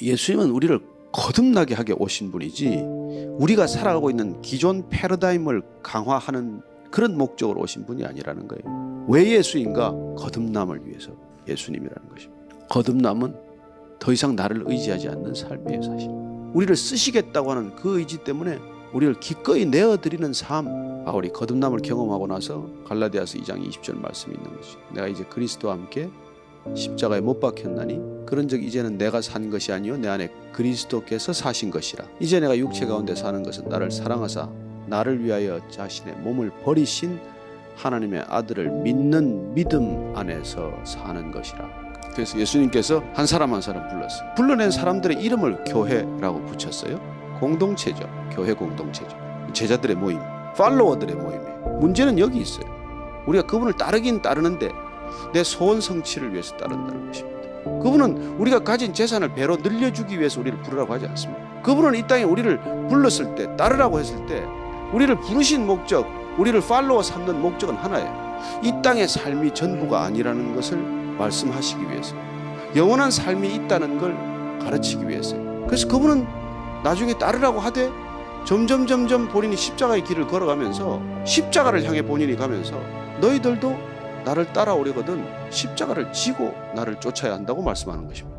예수님은 우리를 거듭나게 하게 오신 분이지 우리가 살아가고 있는 기존 패러다임을 강화하는 그런 목적으로 오신 분이 아니라는 거예요. 왜 예수인가? 거듭남을 위해서 예수님이라는 것입니다. 거듭남은 더 이상 나를 의지하지 않는 삶이에요, 사실. 우리를 쓰시겠다고 하는 그 의지 때문에 우리를 기꺼이 내어드리는 삶. 바울이 거듭남을 경험하고 나서 갈라디아서 2장 20절 말씀이 있는 것이죠. 내가 이제 그리스도와 함께 십자가에 못 박혔나니 그런즉 이제는 내가 산 것이 아니요 내 안에 그리스도께서 사신 것이라. 이제 내가 육체 가운데 사는 것은 나를 사랑하사 나를 위하여 자신의 몸을 버리신 하나님의 아들을 믿는 믿음 안에서 사는 것이라. 그래서 예수님께서 한 사람 한 사람 불렀어요. 불러낸 사람들의 이름을 교회라고 붙였어요. 공동체죠. 교회 공동체죠. 제자들의 모임, 팔로워들의 모임이에요. 문제는 여기 있어요. 우리가 그분을 따르긴 따르는데 내 소원 성취를 위해서 따른다는 것입니다. 그분은 우리가 가진 재산을 배로 늘려주기 위해서 우리를 부르라고 하지 않습니다. 그분은 이 땅에 우리를 불렀을 때 따르라고 했을 때 우리를 부르신 목적, 우리를 팔로워 삼는 목적은 하나예요. 이 땅의 삶이 전부가 아니라는 것을 말씀하시기 위해서 영원한 삶이 있다는 걸 가르치기 위해서요. 그래서 그분은 나중에 따르라고 하되 점점 점점 본인이 십자가의 길을 걸어가면서 십자가를 향해 본인이 가면서 너희들도 나를 따라오려거든 십자가를 지고 나를 쫓아야 한다고 말씀하는 것입니다.